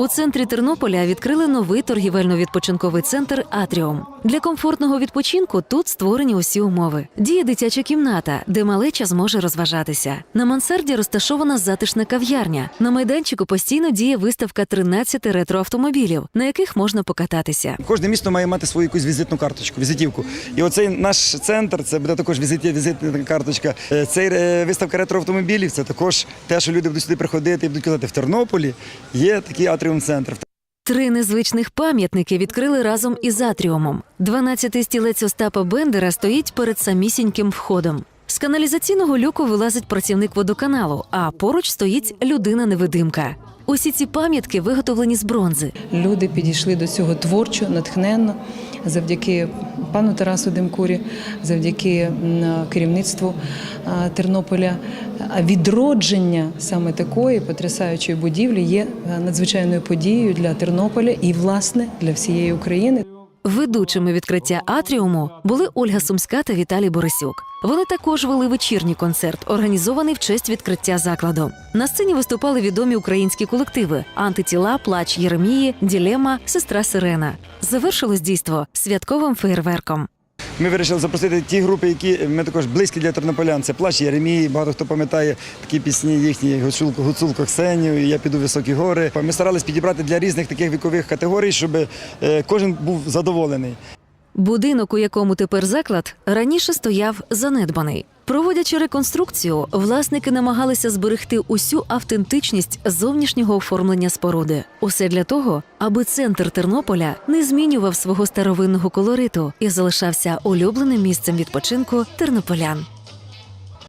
У центрі Тернополя відкрили новий торгівельно-відпочинковий центр Атріум. Для комфортного відпочинку тут створені усі умови. Діє дитяча кімната, де малеча зможе розважатися. На мансарді розташована затишна кав'ярня. На майданчику постійно діє виставка 13 ретроавтомобілів, на яких можна покататися. Кожне місто має мати свою якусь візитну карточку, візитівку. І оцей наш центр це буде також візит, візитна карточка. Е, Цей е, виставка ретроавтомобілів це також те, що люди будуть сюди приходити і будуть казати, в Тернополі є такий атріум центр. Три незвичних пам'ятники відкрили разом із атріумом. 12-й стілець Остапа Бендера стоїть перед самісіньким входом. З каналізаційного люку вилазить працівник водоканалу, а поруч стоїть людина-невидимка. Усі ці пам'ятки виготовлені з бронзи. Люди підійшли до цього творчо, натхненно, завдяки пану Тарасу Демкурі, завдяки керівництву Тернополя. Відродження саме такої потрясаючої будівлі є надзвичайною подією для Тернополя і, власне, для всієї України. Ведучими відкриття атріуму були Ольга Сумська та Віталій Борисюк. Вони також вели вечірній концерт, організований в честь відкриття закладу. На сцені виступали відомі українські колективи: антитіла, плач Єремії, Ділема, сестра Сирена. Завершилось дійство святковим феєрверком. Ми вирішили запросити ті групи, які ми також близькі для тернополян. Це плач Єремії. Багато хто пам'ятає такі пісні їхні Гуцулко, Гуцулко Ксенію, Я піду в високі гори. Ми старались підібрати для різних таких вікових категорій, щоб е, кожен був задоволений. Будинок, у якому тепер заклад, раніше стояв занедбаний. Проводячи реконструкцію, власники намагалися зберегти усю автентичність зовнішнього оформлення споруди. Усе для того, аби центр Тернополя не змінював свого старовинного колориту і залишався улюбленим місцем відпочинку тернополян.